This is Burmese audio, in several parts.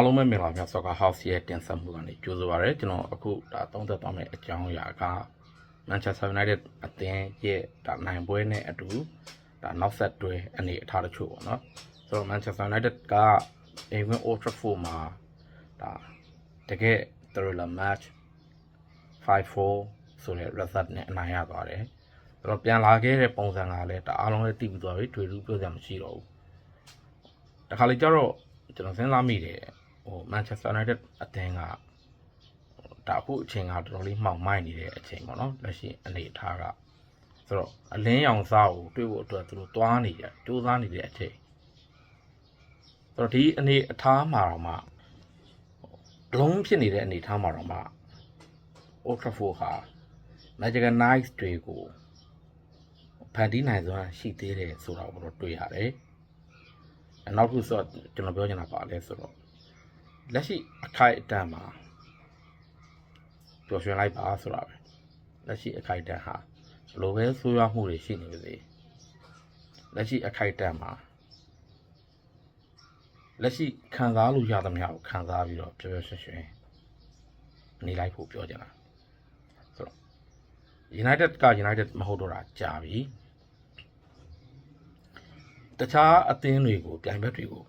အားလုံးပဲမင်္ဂလာပါ Soccer House ရဲ့တင်ဆက်မှုကနေကြိုဆိုပါရစေကျွန်တော်အခုဒါသုံးသက်သွားမယ့်အကြောင်းအရာက Manchester United အသင်းရဲ့ဒါနိုင်ပွဲနဲ့အတူဒါနောက်ဆက်တွဲအနေအထားတချို့ပေါ့နော်ဆိုတော့ Manchester United ကအိမ်ဝင် Old Trafford မှာဒါတကယ် thriller match 5-4ဆိုတဲ့ result နဲ့အနိုင်ရသွားတယ်ဆိုတော့ပြန်လာခဲ့တဲ့ပုံစံကလည်းဒါအားလုံးလည်းသိပြီးသွားပြီတွေ့လို့ပြောစရာမရှိတော့ဘူးတခါလေကျတော့ကျွန်တော်စဉ်းစားမိတယ် ဟို Manchester United အသင်းကဒါအခုအချိန်ကတော်တော်လေးမှောင်မိုက်နေတဲ့အချိန်ပေါ့နော်လက်ရှိအနေအထားကဆိုတော့အလင်းရောင်စားကိုတွေ့ဖို့အတွက်သူတို့တွားနေကြစူးစမ်းနေတဲ့အချိန်ဆိုတော့ဒီအနေအထားမှာတော့မှဘလုံးဖြစ်နေတဲ့အနေအထားမှာတော့မှ Old Trafford ဟာ Magical Nights တွေကိုဖန်တီးနိုင်စွမ်းရှိသေးတယ်ဆိုတာကိုတော့တွေ့ရတယ်အနောက်ခုဆိုတော့ကျွန်တော်ပြောချင်တာပါလဲဆိုတော့ လက်ရှိအခိုက်အတန့်မှာပျော်ရွှင်လိုက်ပါဆိုတာပဲလက်ရှိအခိုက်အတန့်ဟာဘယ်လိုပဲဆိုးရွားမှုတွေရှိနေပါစေလက်ရှိအခိုက်အတန့်မှာလက်ရှိခံစားလို့ရသမျှကိုခံစားပြီးတော့ပျော်ပျော်ရွှင်ရွှင်နေလိုက်ဖို့ပြောချင်တာဆိုတော့ United က United မဟုတ်တော့တာကြာပြီတခြားအသင်းတွေကိုပြိုင်ဘက်တွေကို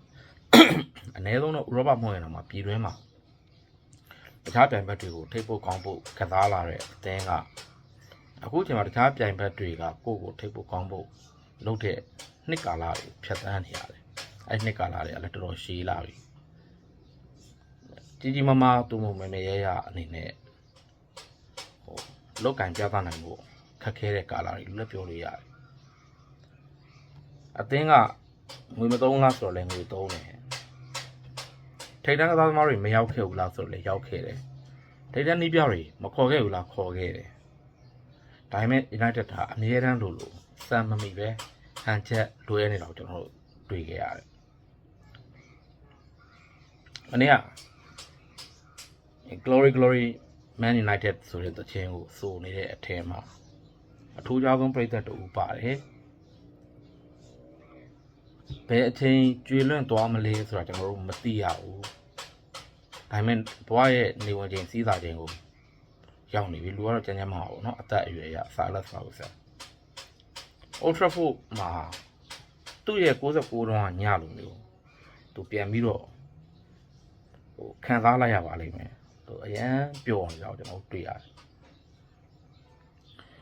အနည်းဆုံးတော့ဥရောပမဟုတ်ရင်တော့မှပြည်တွင်းမှာတခြားပြိုင်ဘက်တွေကိုထိပ်ဖို့ကောင်းဖို့ကစားလာတဲ့အသင်းကအခုချိန်မှာတခြားပြိုင်ဘက်တွေကကိုယ့်ကိုထိပ်ဖို့ကောင်းဖို့လုပ်တဲ့နှစ်ကာလတွေဖြတ်သန်းနေရတယ်အဲ့ဒီနှစ်ကာလတွေကလည်းတော်တော်ရှည်လာပြီကြီးကြီးမားမားသူ့မမမေရရအနေနဲ့ဟိုလောက်ကင်ပြသနိုင်ဖို့ခက်ခဲတဲ့ကာလတွေလည်းပြောလို့ရတယ်အသင်းကငွေမသုံးလားဆိုတော့လည်းငွေသုံးတယ် ထိတ်တန်းကစားသမားတွေမရောက်ခဲ့ဘူးလားဆိုတော့လည်းရောက်ခဲ့တယ်ထိတ်တန်းနီးပြတွေမခေါ်ခဲ့ဘူးလားခေါ်ခဲ့တယ်ဒါပေမဲ့ United ကအမြဲတမ်းလိုလိုစမ်းမမိပဲဟန်ချက်လွဲနေတော့ကျွန်တော်တို့တွေ့ခဲ့ရတယ်မနေ့က Glory Glory Man United ဆိုတဲ့သချင်းကိုစိုးနေတဲ့အထက်မှာအထူးခြားဆုံးပြိသက်တူပါတယ် ဘယ်အချိန်ကျွေလွန့်သွားမလဲဆိုတာကျွန်တော်တို့မသိရဘူးဒါပေမဲ့ဘွားရဲ့နေဝင်ချိန်စီးစာချိန်ကိုရောက်နေပြီလူကတော့ကြမ်းကြမ်းမအောင်เนาะအသက်အရွယ်ရဆာလက်ဆာလို့ဆက် Old Trafford မှာသူ့ရဲ့69တုန်းကညလိုမျိုးသူပြန်ပြီးတော့ဟိုခံစားလိုက်ရပါလိမ့်မယ်သူအရန်ပျော်နေတော့ကျွန်တော်တွေ့ရတယ်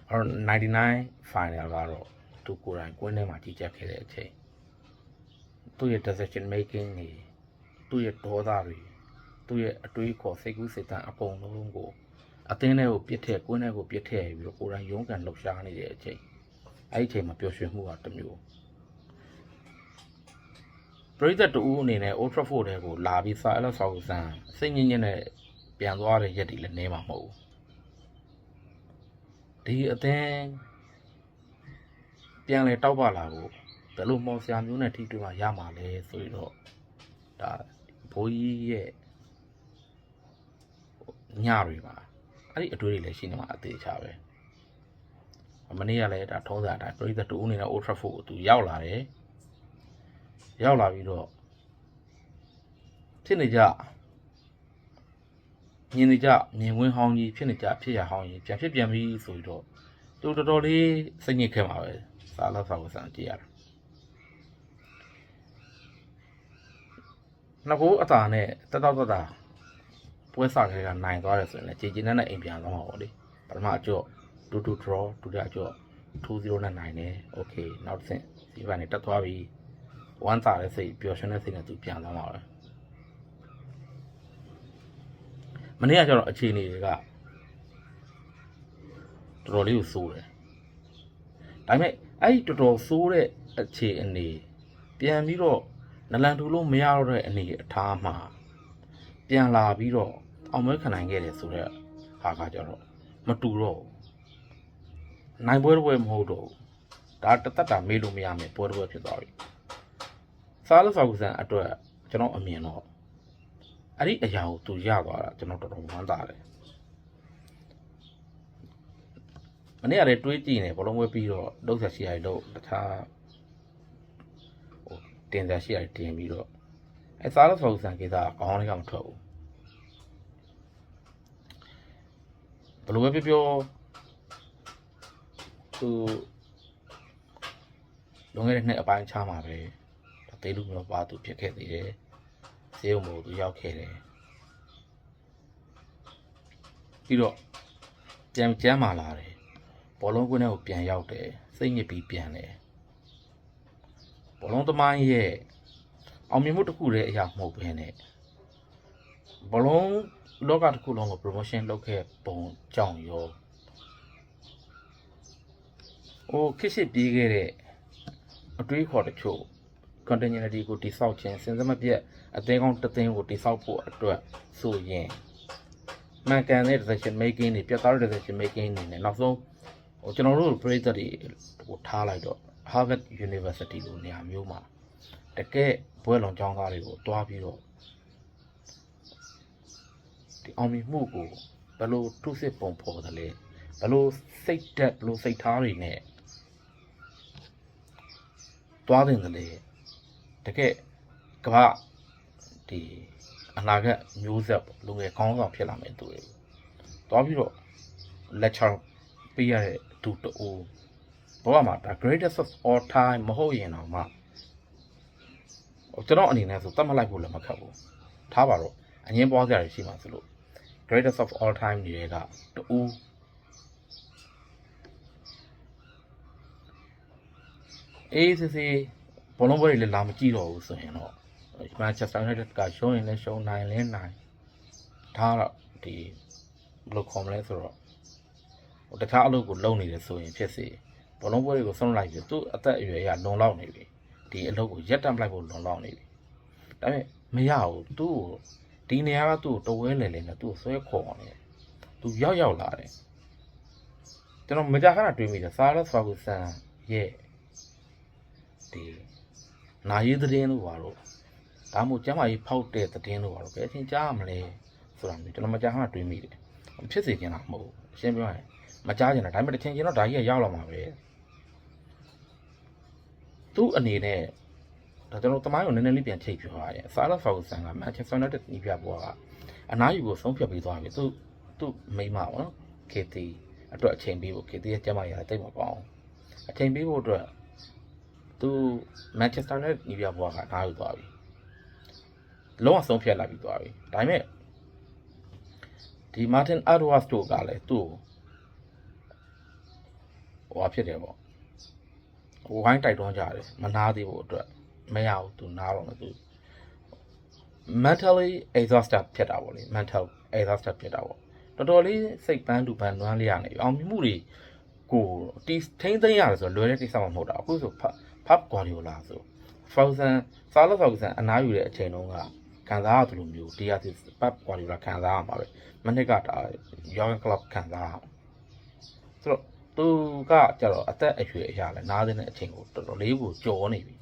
အဲ့တော့99 final ကတော့သူကိုယ်တိုင်ကွင်းထဲမှာကြီးကြပ်ခဲ့တဲ့အချိန် သူ့ရဲ့ decision making တွေသူ့ရဲ့ဒေါသတွေသူ့ရဲ့အတွေးခေါ်စိတ်ကူးစိတ်တမ်းအကုန်လုံးကိုအသင်းထဲကိုပြစ်ထည့်ကွင်းထဲကိုပြစ်ထည့်ပြီးတော့ကိုယ်တိုင်ရုန်းကန်လှုပ်ရှားနေတဲ့အချိန်အဲ့ဒီအချိန်မှာပျော်ရွှင်မှုကတစ်မျိုးပရိသတ်တူအနေနဲ့ Old Trafford ထဲကိုလာပြီးစာအလက်ဆောက်ဆန်းစိတ်ငြင်းငြင်းနဲ့ပြန်သွားတဲ့ရက်တွေလည်းနေမှာမဟုတ်ဘူးဒီအသင်းပြန်လေတောက်ပလာဖို့ ဘယ်လိုမော်ဆရာမျိုးနဲ့ထိတွေ့မှရမှာလဲဆိုရင်တော့ဒါဘိုးကြီးရဲ့ညတွေပါအဲ့ဒီအတွေ့အကြုံတွေလည်းရှိနေမှာအသေးချာပဲမနေ့ကလည်းဒါထုံးစံအတိုင်းပြည်သက်တူအနေနဲ့ Old Trafford ကိုသူရောက်လာတယ်ရောက်လာပြီးတော့ဖြစ်နေကြမြင်နေကြမြင်ကွင်းဟောင်းကြီးဖြစ်နေကြဖြစ်ရဟောင်းကြီးပြန်ဖြစ်ပြန်ပြီးဆိုပြီးတော့သူတော်တော်လေးစိတ်ညစ်ခဲ့မှာပဲစာလောက်စာကိုစမ်းကြည့်ရတာ ငကိုအတာနဲ့တက်တော့တက်တာပွဲစားခဲကနိုင်သွားတယ်ဆိုရင်လည်းကြည်ကျင်တဲ့အိမ်ပြန်သွားမှာပေါ့လေပထမအကျော့2 2 draw ဒုတိယအကျော့2-0နဲ့နိုင်တယ်โอเคနောက်တစ်ဆင့်ဒီဘက်နဲ့တက်သွားပြီဝမ်းသာတဲ့စိတ်ပျော်ရွှင်တဲ့စိတ်နဲ့သူပြန်သွားမှာပဲမနေ့ကကျတော့အခြေအနေတွေကတော်တော်လေးကိုစိုးတယ်ဒါပေမဲ့အဲ့ဒီတော်တော်စိုးတဲ့အခြေအနေပြန်ပြီးတော့ နလန်ထူလို့မရတော့တဲ့အနေအထားမှာပြန်လာပြီးတော့အောင်မဲခံနိုင်ခဲ့တယ်ဆိုတော့ဟာကကြတော့မတူတော့ဘူးနိုင်ပွဲတစ်ပွဲမဟုတ်တော့ဘူးဒါတသက်တာမေးလို့မရမယ်ပွဲတစ်ပွဲဖြစ်သွားပြီစားလို့ဆောက်ဆန်အတွက်ကျွန်တော်အမြင်တော့အဲ့ဒီအရာကိုသူရသွားတာကျွန်တော်တော်တော်ဝမ်းသာတယ်မနေ့ကလည်းတွေးကြည့်နေဘလုံးပွဲပြီးတော့လှုပ်ဆက်ရှိရတယ်လို့တခြားဟို တင်ဆက်ရှိရတယ်တင်ပြီးတော့အဲစားလို့ဆောက်ဆန်ကိစ္စကခေါင်းလေးကမထွက်ဘူးဘယ်လိုပဲပြောပြောသူလွန်ခဲ့တဲ့နှစ်အပိုင်းချားမှာပဲဒါသေးလူမျိုးပါသူဖြစ်ခဲ့သေးတယ်ဈေးုံမို့သူရောက်ခဲ့တယ်ပြီးတော့ပြန်ကျမ်းမာလာတယ်ဘောလုံးကွင်းထဲကိုပြန်ရောက်တယ်စိတ်ညစ်ပြီးပြန်တယ် ဘောလုံးသမိုင်းရဲ့အောင်မြင်မှုတစ်ခုတည်းအရာမဟုတ်ဘဲနဲ့ဘလုံးလောကတစ်ခုလုံးကို promotion လုပ်ခဲ့ပုံကြောင့်ရောဟိုခစ်စစ်ပြေးခဲ့တဲ့အတွေးခေါ်တချို့ continuity ကိုတိဆောက်ခြင်းစဉ်စမပြတ်အသေးကောင်းတစ်သိန်းကိုတိဆောက်ဖို့အတွက်ဆိုရင်မှန်ကန်တဲ့ decision making တွေပြတ်သားတဲ့ decision making တွေနဲ့နောက်ဆုံးဟိုကျွန်တော်တို့ပြည်သက်တွေဟိုထားလိုက်တော့ Harvard University လိုနေရာမျိုးမှာတကယ်ဘွဲလွန်ចောင်းသားတွေကိုတွားပြီးတော့ဒီအောင်မြင်မှုကိုဘယ်လိုထုစစ်ပုံဖော်တယ်လဲဘယ်လိုစိတ်တက်ဘယ်လိုစိတ်ထားတွေနဲ့တွားတယ်လဲတကယ်ကမ္ဘာဒီအနာဂတ်မျိုးဆက်ပေါ့လူငယ်ကောင်းဆောင်ဖြစ်လာမယ်သူတွေတွားပြီးတော့ lecture ပေးရတဲ့သူတူ ဘောမှာဒါ greatest of all time မဟုတ်ရင်တော့မှကျွန်တော်အနေနဲ့ဆိုတတ်မှတ်လိုက်ဖို့လည်းမခက်ဘူးထားပါတော့အငင်းပွားစရာတွေရှိမှဆိုလို့ greatest of all time တွေကတူအေးစစ်စစ်ဘောလုံးပွဲတွေလည်းလာမကြည့်တော့ဘူးဆိုရင်တော့မန်ချက်စတာယူနိုက်တက်ကရှုံးရင်လည်းရှုံးနိုင်လဲနိုင်ဒါတော့ဒီဘယ်လိုခေါ်မလဲဆိုတော့ဟိုတခြားအလုပ်ကိုလုပ်နေတယ်ဆိုရင်ဖြစ်စေ ဘောလုံးပွဲတွေကိုဆုံးလိုက်ပြီသူအသက်အရွယ်အရလုံလောက်နေပြီဒီအလုပ်ကိုရက်တက်လိုက်ဖို့လွန်လောက်နေပြီဒါပေမဲ့မရဘူးသူ့ကိုဒီနေရာကသူ့ကိုတဝဲလေလေနဲ့သူ့ကိုဆွဲခေါ်အောင်လေသူရောက်ရောက်လာတယ်ကျွန်တော်မကြခဏတွေးမိတယ်ဆာလက်ဖာဂူဆန်ရဲ့ဒီနာရီသတင်းလို့ပါတော့ဒါမှမဟုတ်ကျမ်းမာရေးဖောက်တဲ့သတင်းလို့ပါတော့ဘယ်အချိန်ကြားရမလဲဆိုတာမျိုးကျွန်တော်မကြခဏတွေးမိတယ်ဖြစ်စေချင်တာမဟုတ်ဘူးရှင်းပြောရင်မကြားချင်တာဒါပေမဲ့တစ်ချိန်ချင်းတော့ဒါကြီးကရောက်လာမှာပဲ သူ့အနေနဲ့ဒါကျွန်တော်တမိုင်းကိုနည်းနည်းလေးပြန်ချိတ်ပြောရရင်ဆာလာဖောက်ဆန်ကမန်ချက်စတာယူနိုက်တက်နီးပြပွားကအနားယူကိုဆုံးဖြတ်ပြီးသွားပြီသူသူ့မိမပေါ့နော်ကေတီအတွက်အချိန်ပေးဖို့ကေတီရဲ့ကျမရတိတ်မပေါအောင်အချိန်ပေးဖို့အတွက်သူမန်ချက်စတာယူနိုက်တက်နီးပြပွားကအနားယူသွားပြီလုံးဝဆုံးဖြတ်လိုက်ပြီးသွားပြီဒါပေမဲ့ဒီမာတင်အာဒဝတ်တို့ကလည်းသူ့ဟိုဟာဖြစ်တယ်ပေါ့ ဝိုင်းတိုက်တွန်းကြတယ်မနာသေးဖို့အတွက်မရဘူးသူနားတော့မသူ mentally exhausted ဖြစ်တာပေါ့လေ mental exhausted ဖြစ်တာပေါ့တော်တော်လေးစိတ်ပန်းတူပန်းနွမ်းလေးရနေပြီအောင်မြင်မှုတွေကိုတီထိမ့်သိမ်းရတယ်ဆိုတော့လွယ်တဲ့ကိစ္စမှမဟုတ်တာအခုဆိုဖပ်ကွာဒီယိုလာဆိုဖောက်ဆန်စာလဖောက်ဆန်အနားယူတဲ့အချိန်တုန်းကခံစားရတယ်လို့မျိုးတရားစီဖပ်ကွာဒီယိုလာခံစားရမှာပဲမနစ်ကဒါယောဂကလပ်ခံစားရဆိုတော့ သူကကြတော့အသက်အရွယ်အရာလဲနားတဲ့အချိန်ကိုတော်တော်လေးကိုကြော်နေပြီ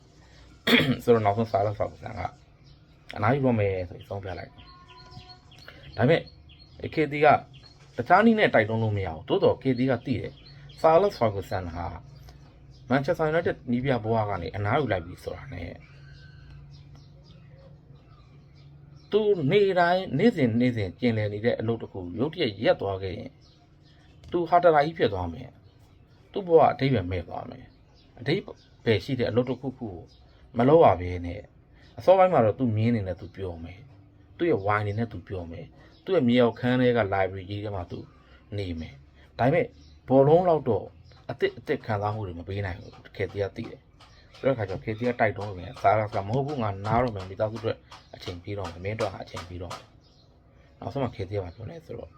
ဆိုတော့နောက်ဆုံးစားလို့ဆောက်ဆန်ကအနားယူတော့မယ်ဆိုပြီးဆုံးပြလိုက်ဒါပေမဲ့ခေတီကတခြားနည်းနဲ့တိုက်တွန်းလို့မရဘူးတိုးတော့ခေတီကသိတယ်စာလက်ဆောက်ဆန်ဟာမန်ချက်စတာယူနိုက်တက်နီးပြဘွားကနေအနားယူလိုက်ပြီဆိုတာ ਨੇ သူနေတိုင်းနေ့စဉ်နေ့စဉ်ကျင်လည်နေတဲ့အလုပ်တစ်ခုရုတ်တရက်ရက်သွားခဲ့ရင်သူဟာတရာကြီးဖြစ်သွားမယ် သူ့ဘဝအတိတ်ပဲမဲ့သွားမယ်အတိတ်ပဲရှိတဲ့အလုပ်တစ်ခုခုကိုမလုပ်ရဘဲနဲ့အစောပိုင်းမှာတော့သူမြင်းနေနဲ့သူပြောမယ်သူ့ရဲ့ wine နေနဲ့သူပြောမယ်သူ့ရဲ့မြေအောင်ခန်းထဲက library ကြီးထဲမှာသူနေမယ်ဒါပေမဲ့ဘောလုံးလောက်တော့အစ်စ်အစ်စ်ခံစားမှုတွေမပေးနိုင်ဘူးခေတ္တရသိတယ်ဆိုတော့ခါကျခေတ္တရတိုက်တွန်းမယ်စားရကမဟုတ်ဘူးငါနားတော့မယ်မိသားစုအတွက်အချိန်ပြီးတော့မယ်မင်းတို့ကအချိန်ပြီးတော့မယ်နောက်ဆုံးမှခေတ္တရမှာပြောနေဆိုတော့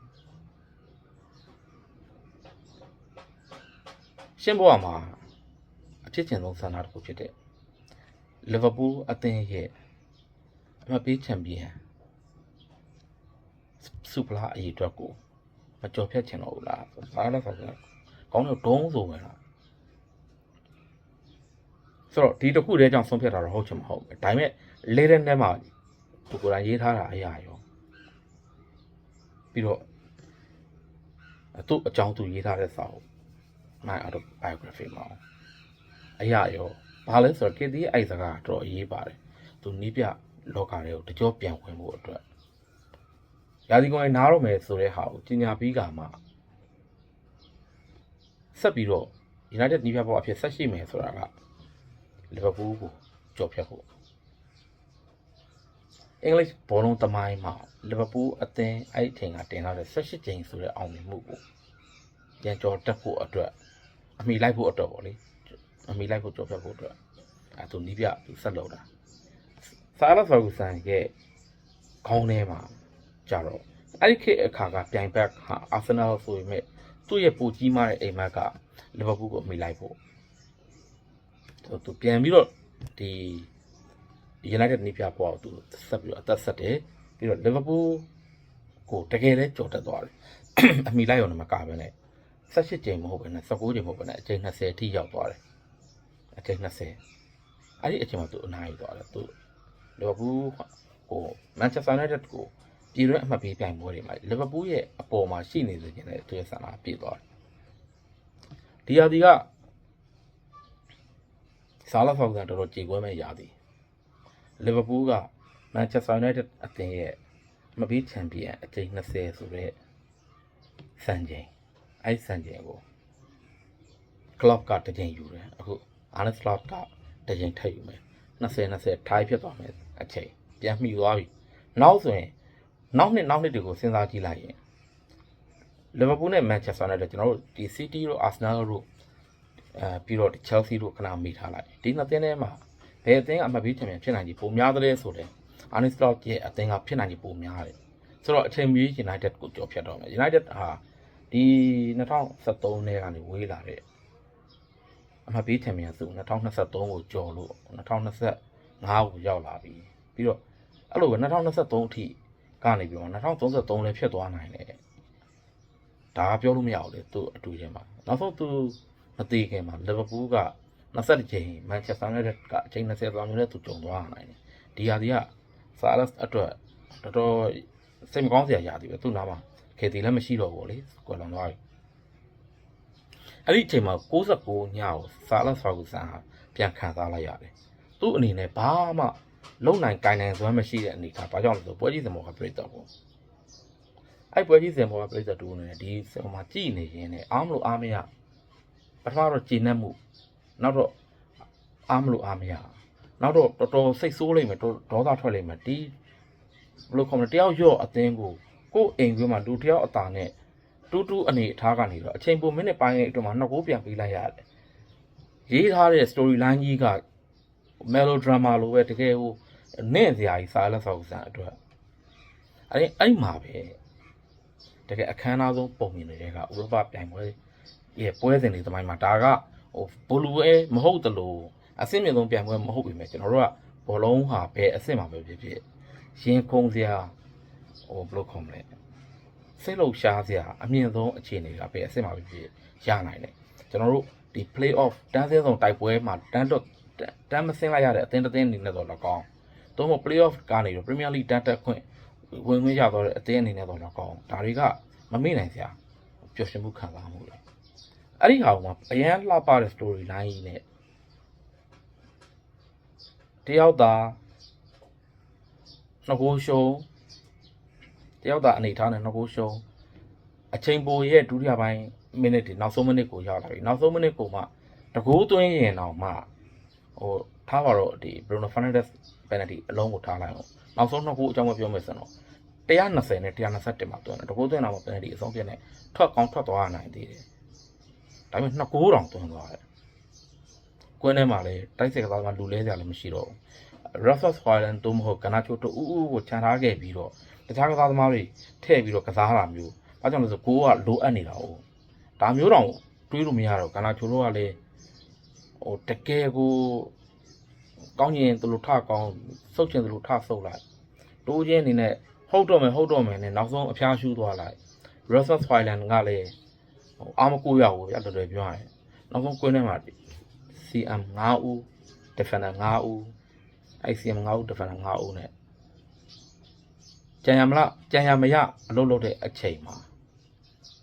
ရှင်းပေါ်မှာအဖြစ်ချင်ဆုံးဆန္ဒတစ်ခုဖြစ်တဲ့လီဗာပူးအသင်းရဲ့အမပေးချန်ပီယံစူပလာအရေးအတွက်ကိုမကြော်ဖြတ်ချင်တော့ဘူးလားဘာလဲဆိုတော့ကောင်းတော့ဒုံးဆိုဝင်လာဆိုတော့ဒီတစ်ခုတည်းကြောင့်ဆုံးဖြတ်တာတော့ဟုတ်ချင်မဟုတ်ဘူးဒါပေမဲ့လေတဲ့ထဲမှာကိုကိုယ်တိုင်ရေးထားတာအရာရောပြီးတော့သူ့အကြောင်းသူရေးထားတဲ့စာအုပ် my autobiography မှာအရာရောဘာလဲဆိုတော့ KD ရဲ့အဲ့စကားတော့အရေးပါတယ်သူနီးပြလောကတွေကိုတကြောပြန်ဝင်ဖို့အတွက်ရာသီကွန်နားတော့မယ်ဆိုတဲ့ဟာကိုကြီးညာပြီးကမှဆက်ပြီးတော့ United နီးပြပေါ်အဖြစ်ဆက်ရှိမယ်ဆိုတာကလီဗာပူးကိုကြော်ဖြတ်ဖို့အင်္ဂလိပ်ဘောလုံးသမိုင်းမှာလီဗာပူးအသင်းအဲ့ဒီအချိန်ကတင်လာတဲ့18ကြိမ်ဆိုတဲ့အောင်မြင်မှုကိုပြန်ကြော်တက်ဖို့အတွက် အမိလိုက်ဖို့အတွက်ပေါ့လေအမိလိုက်ဖို့ကြော်ဖြတ်ဖို့အတွက်အဲသူနီးပြသူဆက်လုပ်တာဆာလာဖာဂူဆန်ရဲ့ခေါင်းထဲမှာကြတော့အဲ့ဒီခေတ်အခါကပြိုင်ဘက်ဟာအာဆင်နယ်ဆိုပေမဲ့သူ့ရဲ့ပူကြီးမားတဲ့အိမ်မက်ကလီဗာပူးကိုအမိလိုက်ဖို့သူသူပြန်ပြီးတော့ဒီ United နီးပြပေါ်သူဆက်ပြီးတော့အသက်ဆက်တယ်ပြီးတော့ Liverpool ကိုတကယ်လဲကြော်တက်သွားတယ်အမိလိုက်ရုံနဲ့မကဘဲနဲ့ 18ကြိမ်မဟုတ်ဘဲနဲ့19ကြိမ်မဟုတ်ဘဲနဲ့အကြိမ်20အထိရောက်သွားတယ်အကြိမ်20အဲ့ဒီအချိန်မှာသူအနားယူသွားတယ်သူ Liverpool ကို Manchester United ကိုပြည်တွင်းအမှတ်ပေးပြိုင်ပွဲတွေမှာ Liverpool ရဲ့အပေါ်မှာရှိနေစေခြင်းနဲ့သူရဲ့ဆန္ဒပြည့်သွားတယ်ဒီဟာဒီကဆာလာဖောက်ကန်တော်တော်ကြေကွဲမဲ့ရာသီလီဗာပူးကမန်ချက်စတာယူနိုက်တက်အသင်းရဲ့မဘီချန်ပီယံအကြိမ်20ဆိုတဲ့စံချိန် အဲ့ဒီစံချိန်ကိုကလော့ကတစ်ချိန်ယူတယ်အခုအာနက်စလော့ကတစ်ချိန်ထပ်ယူမယ်20 20ထိုင်းဖြစ်သွားမယ်အချိန်ပြန်မှီသွားပြီနောက်ဆိုရင်နောက်နှစ်နောက်နှစ်တွေကိုစဉ်းစားကြည့်လိုက်ရင်လီဗာပူးနဲ့မန်ချက်စတာယူနိုက်တက်ကျွန်တော်တို့ဒီစီးတီးတို့အာဆင်နယ်တို့အဲပြီးတော့ချယ်ဆီတို့ခဏမိထားလိုက်ဒီနှစ်သင်းထဲမှာဘယ်အသင်းကအမှတ်ပေးချင်ပြန်ဖြစ်နိုင်ကြီးပုံများသလဲဆိုတဲ့အာနီစလော့ရဲ့အသင်းကဖြစ်နိုင်ကြီးပုံများတယ်ဆိုတော့အချိန်မီ United ကိုကြော်ဖြတ်တော့မယ် United ဟာ ဒီ2013နဲ့ကနေဝေးလာတဲ့အမှတ်ပေးချင်ပြန်စု2023ကိုကြော်လို့2025ကိုရောက်လာပြီပြီးတော့အဲ့လိုပဲ2023အထိကနေပြီးတော့2033လည်းဖြစ်သွားနိုင်တယ်ဒါကပြောလို့မရဘူးလေသူအတူချင်းပါနောက်ဆုံးသူမသေးခင်မှာလီဗာပူးက20ချိန်မန်ချက်စတာယူနိုက်တက်ကအချိန်20သွားမျိုးနဲ့သူကြုံသွားနိုင်တယ်ဒီဟာဒီကဆာလက်အတွက်တော်တော်စိတ်မကောင်းစရာရာသီပဲသူ့နားမှာ ခေတီလည်းမရှိတော့ဘူးလေကွယ်လွန်သွားပြီအဲ့ဒီအချိန်မှာ69ညကိုဆာလက်ဖာဂူဆန်ဟာပြန်ခံစားလိုက်ရတယ်သူ့အနေနဲ့ဘာမှလုံနိုင်ကိုင်နိုင်စွမ်းမရှိတဲ့အနေထားဘာကြောင့်လဲဆိုပွဲကြီးစမောကပြိတ္တာပေါ့အဲ့ပွဲကြီးစမောကပြိတ္တာတူနေတယ်ဒီစမောမှာကြည်နေရင်းနဲ့အားမလို့အားမရပထမတော့ဂျင်းနဲ့မှုနောက်တော့အားမလို့အားမရနောက်တော့တော်တော်စိတ်ဆိုးလိမ့်မယ်တော်ဒေါသထွက်လိမ့်မယ်ဒီဘယ်လိုခေါ်မလဲတယောက်ရော့အသင်းကို ကိုယ်အိမ်ကွင်းမှာလူတယောက်အသာနဲ့တူးတူးအနေအထားကနေတော့အချိန်ပိုမိနစ်ပိုင်းရဲ့အတွင်းမှာနှစ်ကိုးပြန်ပေးလိုက်ရတယ်ရေးထားတဲ့ story line ကြီးက melodrama လိုပဲတကယ်ဟိုနင့်စရာကြီးစာလက်ဆောက်စံအတွက်အဲ့အဲ့မှာပဲတကယ်အခမ်းအနားဆုံးပုံမြင်တွေကဥရောပပြိုင်ပွဲရဲ့ပွဲစဉ်တွေသမိုင်းမှာဒါကဟိုဘလူပဲမဟုတ်တလို့အဆင့်မြင့်ဆုံးပြိုင်ပွဲမဟုတ်ပြီမဲ့ကျွန်တော်တို့ကဘောလုံးဟာဘယ်အဆင့်မှာပဲဖြစ်ဖြစ်ရင်ခုန်စရာ ဟိုဘယ်လိုခေါ်မလဲစိတ်လှုပ်ရှားစရာအမြင့်ဆုံးအခြေအနေကဘယ်အဆင့်မှာပဲဖြစ်ဖြစ်ရနိုင်တယ်ကျွန်တော်တို့ဒီ play off တန်းစင်းဆောင်တိုက်ပွဲမှာတန်းတော့တန်းမစင်းလိုက်ရတဲ့အသင်းတစ်သင်းအနေနဲ့တော့လည်းကောင်းသို့မဟုတ် play off ကနေတော့ Premier League တန်းတက်ခွင့်ဝင်ခွင့်ရတော့တဲ့အသင်းအနေနဲ့တော့လည်းကောင်းဒါတွေကမမေ့နိုင်စရာပျော်ရွှင်မှုခံစားမှုလေအဲ့ဒီဟာကအရန်လှပတဲ့ story line ကြီးနဲ့တယောက်သားနှစ်ကိုရှုံး တယောက်သားအနေထားနဲ့နှစ်ကိုရှုံးအချိန်ပိုရဲ့ဒုတိယပိုင်းမိနစ်တွေနောက်ဆုံးမိနစ်ကိုရောက်လာပြီနောက်ဆုံးမိနစ်ကိုမှတကိုးသွင်းရင်တော့မှဟိုထားပါတော့ဒီ Bruno Fernandes penalty အလုံးကိုထားလိုက်အောင်နောက်ဆုံးနှစ်ကိုအကြောင်းမပြောမယ်ဆိုတော့120နဲ့121မှာတွန်းတယ်တကိုးသွင်းတော့မှ penalty အဆုံးပြနေထွက်ကောင်းထွက်သွားနိုင်သေးတယ်ဒါပေမဲ့နှစ်ကိုးတောင်တွန်းသွားတယ်။ကွင်းထဲမှာလည်းတိုက်စစ်ကစားကလူလဲကြလည်းမရှိတော့ဘူး။ Raffles Hoyland တို့မဟုတ်ကနာချိုတို့ဥဥကိုခြံထားခဲ့ပြီးတော့ တခြားကစားသမားတွေထည့်ပြီးတော့ကစားတာမျိုး။ဘာကြောင့်လဲဆိုကိုကလိုအပ်နေတာ哦။ဒါမျိုးတောင်တွေးလို့မရတော့ကနာချိုတို့ကလည်းဟိုတကယ်ကိုကောင်းရင်သူတို့ထကောင်းစုပ်ချင်သူတို့ထဆုပ်လိုက်။တိုးချင်းအနေနဲ့ဟုတ်တော့မယ်ဟုတ်တော့မယ်နဲ့နောက်ဆုံးအဖျားရှူးသွားလိုက်။ Raffles Hoyland ကလည်းဟိုအာမကိုရဘူးဗျတော်တော်ပြောရရင်နောက်ဆုံးကွင်းထဲမှာ CM 5ဦး defender 5ဦး ICM 5ဦး defender 5ဦးနဲ့ ကြံရမလားကြံရမရအလုပ်လုပ်တဲ့အချိန်မှာ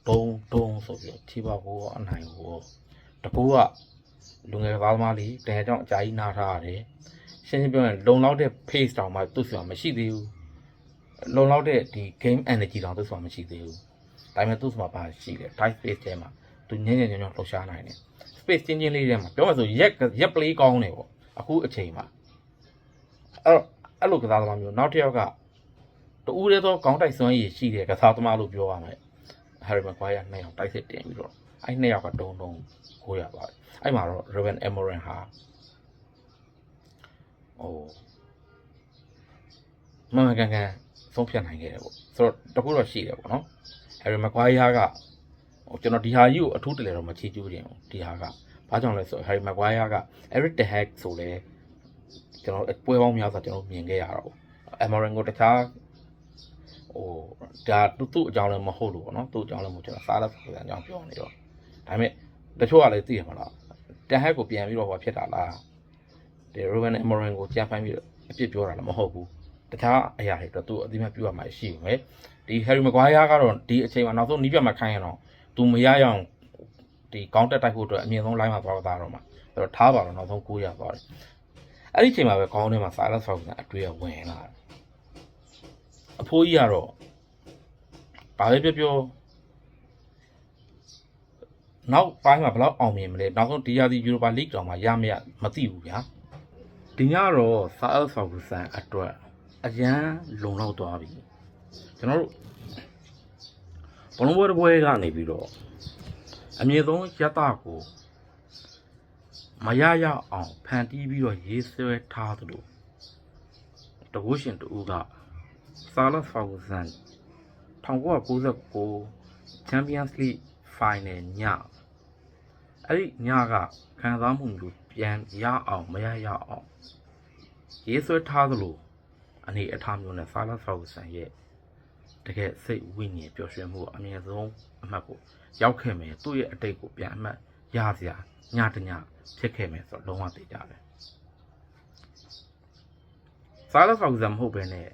ဒုံဒုံဆိုပြီးထိပါကိုအနိုင်ကိုတကူကလူငယ်ကားသမားလေးတကယ်ကြောင့်အကြာကြီးနားထားရတယ်ရှင်းရှင်းပြောရင်လုံလောက်တဲ့ pace တောင်မှသူ့ဆိုတာမရှိသေးဘူးလုံလောက်တဲ့ဒီ game energy တောင်သူ့ဆိုတာမရှိသေးဘူးဒါပေမဲ့သူ့ဆိုတာဘာရှိလဲ tight space ထဲမှာသူညံ့ညံ့ညံ့ညံ့လှုပ်ရှားနိုင်တယ် space ချင်းချင်းလေးထဲမှာပြောမှဆိုရက်ရက် play ကောင်းတယ်ပေါ့အခုအချိန်မှာအဲ့တော့အဲ့လိုကစားသမားမျိုးနောက်တစ်ယောက်က တူးရဲသောကောင်းတိုက်စွမ်းရည်ရှိတဲ့ကစားသမားလို့ပြောရမယ် Harry Maguire နှစ်ယောက်တိုက်စစ်တင်ပြီးတော့အဲ့နှစ်ယောက်ကတုံတုံကိုရပါတယ်အဲ့မှာတော့ Ruben Amorim ဟာဟိုမမကန်ကန်ဆုံးဖြတ်နိုင်ခဲ့တယ်ပေါ့ဆိုတော့တခုတော့ရှိတယ်ပေါ့နော် Harry Maguire ကဟိုကျွန်တော်ဒီဟာကြီးကိုအထူးတလဲတော့မချီးကျူးတင်ဘူးဒီဟာကဘာကြောင့်လဲဆိုတော့ Harry Maguire က Eric De Hag ဆိုလဲကျွန်တော်ပွဲပေါင်းများစွာကျွန်တော်မြင်ခဲ့ရတော့ Amorim ကိုတခြား ဟိုဒါသူ့သူ့အကြောင်းလည်းမဟုတ်လို့ပေါ့နော်သူ့အကြောင်းလည်းမဟုတ်ကျွန်တော်စားလက်ဆိုတဲ့အကြောင်းပြောနေတော့ဒါပေမဲ့တချို့ကလည်းသိရမှာလား De Hag ကိုပြန်ပြီးတော့ဟိုဖြစ်တာလားဒီ Ruben Amorim ကိုကြံဖိုင်းပြီးတော့အပြစ်ပြောတာလည်းမဟုတ်ဘူးတခြားအရာတွေတော့သူအတိအမှပြုရမှာရှိဘူးပဲဒီ Harry Maguire ကတော့ဒီအချိန်မှာနောက်ဆုံးနီးပြတ်မှခိုင်းရတော့သူမရရအောင်ဒီကောင်းတက်တိုက်ဖို့အတွက်အမြင့်ဆုံး line မှာသွားသားတော့မှာအဲ့တော့ထားပါတော့နောက်ဆုံး9ရသွားတယ်အဲ့ဒီအချိန်မှာပဲကောင်းထဲမှာ Silas Ferguson အတွေ့အဝင်လာတယ် အဖိုးကြီးကတော့ဘာပဲပြောပြောနောက်ပိုင်းမှာဘယ်လောက်အောင်မြင်မလဲနောက်ဆုံးဒီရာသီ Europa League တောင်မှရမရမသိဘူးဗျာဒီညတော့ Silas Ferguson အတွက်အရန်လုံလောက်သွားပြီကျွန်တော်တို့ဘလုံးပွဲတစ်ပွဲကနေပြီးတော့အမြင့်ဆုံးရတကိုမရရအောင်ဖန်တီးပြီးတော့ရေးဆွဲထားသလိုတကူရှင်တူက Salah Ferguson 1999 Champions League Final ညအဲ့ဒီညကခံစားမှုမျိုးပြန်ရအောင်မရရအောင်ရေးဆွဲထားသလိုအနေအထားမျိုးနဲ့ Salah Ferguson ရဲ့တကယ်စိတ်ဝိညာဉ်ပျော်ရွှင်မှုအမြင့်ဆုံးအမှတ်ကိုရောက်ခဲ့မယ်သူ့ရဲ့အတိတ်ကိုပြန်အမှတ်ရစရာညတညဖြစ်ခဲ့မယ်ဆိုတော့လုံးဝသိကြတယ်။ Salah Ferguson မဟုတ်ဘဲနဲ့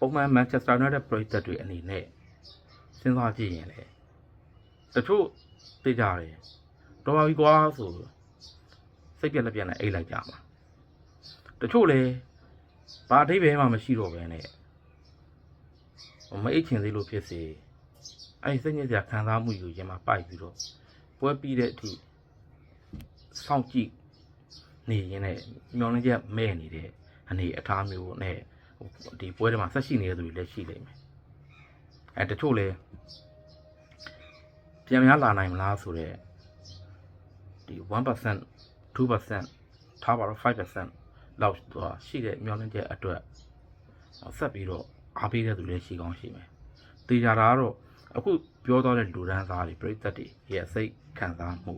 ပုံမှန် Manchester United ပရိသတ်တွေအနေနဲ့စဉ်းစားကြည့်ရင်လေတချို့သိကြတယ်တော်ပါပြီကွာဆိုစိတ်ပြက်လက်ပြက်နဲ့အိတ်လိုက်ကြမှာတချို့လေဘာအဓိပ္ပာယ်မှမရှိတော့ဘဲနဲ့မအိတ်ချင်သေးလို့ဖြစ်စေအဲ့ဒီစိတ်ညစ်စရာခံစားမှုယူရင်မှာပိုက်ပြီးတော့ပွဲပြီးတဲ့အထိစောင့်ကြည့်နေရင်လည်းမျောလင်းချက်မဲ့နေတဲ့အနေအထားမျိုးနဲ့ ဒီပွဲတွေမှာဆက်ရှိနေတဲ့သူတွေလည်းရှိလိမ့်မယ်အဲတချို့လည်းပြန်များလာနိုင်မလားဆိုတော့ဒီ1% 2%ထားပါတော့5%လောက်တော့ရှိတဲ့မျောလင်းချက်အတွက်ဆက်ပြီးတော့အားပေးတဲ့သူလည်းရှိကောင်းရှိမယ်။တေချာတာကတော့အခုပြောတော့တဲ့လူဒန်းစားတွေပြိသက်တွေရဲ့စိတ်ခံစားမှု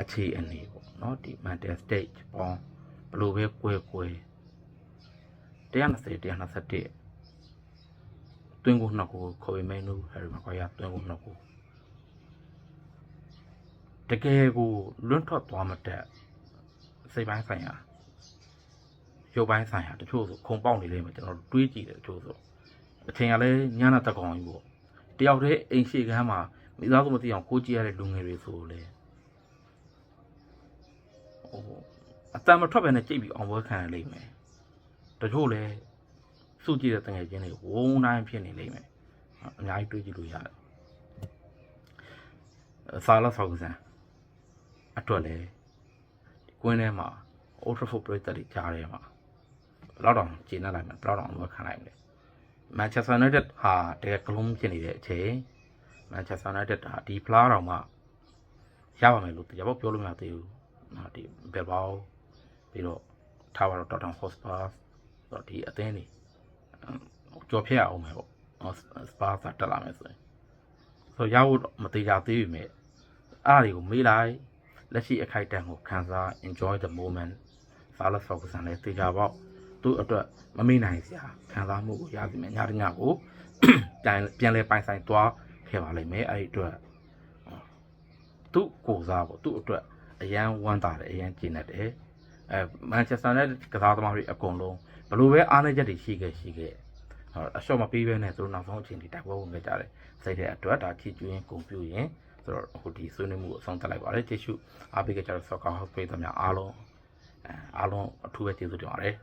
အခြေအနေပေါ့နော်ဒီ mental state ပေါင်းဘယ်လိုပဲကွဲကွဲ 120 121တွင်းကိုနှစ်ကိုခေါ်ပေမဲ့နူဟယ်ရီမကွာရတွင်းကိုနှစ်ကိုတကယ်ကိုလွန့်ထွက်သွားမတက်စိတ်ပိုင်းဆိုင်ရာရုပ်ပိုင်းဆိုင်ရာတချို့ဆိုခုံပေါက်နေလိမ့်မယ်ကျွန်တော်တွေးကြည့်တယ်တချို့ဆိုအချိန်ကလည်းညနာတက်ကောင်ကြီးပေါ့တယောက်တည်းအိမ်ရှိကမ်းမှာမိသားစုမသိအောင်ကိုကြည့်ရတဲ့လူငယ်တွေဆိုလေဟိုအတန်မထွက်ပဲနဲ့ကြိတ်ပြီးအောင်ပွဲခံရလိမ့်မယ် တချို့လည်းစုကြည့်တဲ့တငယ်ချင်းတွေဝုန်းတိုင်းဖြစ်နေလိမ့်မယ်အများကြီးတွေးကြည့်လို့ရတယ်ဆာလာဆောက်စံအတွက်လည်းကွင်းထဲမှာ Old Trafford ပြိတ္တတွေကြားထဲမှာဘယ်တော့တောင်ကျင်းနေလိုက်မယ်ဘယ်တော့တောင်အပွဲခံလိုက်မလဲ Manchester United ဟာတကယ်ကလုံးဖြစ်နေတဲ့အချိန် Manchester United ဟာဒီဖလားတော်မှရပါမယ်လို့တရားပေါက်ပြောလို့မရသေးဘူး။ဟာဒီဘယ်ဘောပြီးတော့ထားပါတော့ Tottenham Hotspur ဆို တော့ဒီအသင်းတွေကြော်ဖြတ်ရအောင်မယ်ပေါ့။ Spurs ကတက်လာမယ်ဆိုရင်ဆိုရဖို့မသေးကြသေးပြီမဲ့အားတွေကိုမေးလိုက်လက်ရှိအခိုက်အတန့်ကိုခံစား enjoy the moment Salas Ferguson လည်းသေချာပေါ့သူ့အတွက်မမေ့နိုင်စရာခံစားမှုကိုရစီမယ်ညတညကိုပြန်ပြန်လဲပိုင်ဆိုင်သွားခဲ့ပါလိမ့်မယ်အဲ့ဒီအတွက်သူ့ကိုစားပေါ့သူ့အတွက်အရန်ဝမ်းသာတယ်အရန်ကျဉ်တ်တယ်အဲမန်ချက်စတာနဲ့ကစားသမားတွေအကုန်လုံး ဘလို့ပဲအားနည်းချက်တွေရှိခဲ့ရှိခဲ့အရှော့မပေးဘဲနဲ့သူတို့နောက်ဆုံးအချိန်ဒီတိုက်ပွဲဝင်ခဲ့ကြတယ်စိတ်တဲ့အတွက်ဒါချီကျွင်းဂုံပြူရင်ဆိုတော့ဟိုဒီဆွေးနွေးမှုကိုအဆုံးသတ်လိုက်ပါတယ်ကျေးဇူးအားပေးကြတဲ့ Soccer House ပြည်သူများအားလုံးအဲအားလုံးအထူးပဲကျေးဇူးတင်ပါတယ်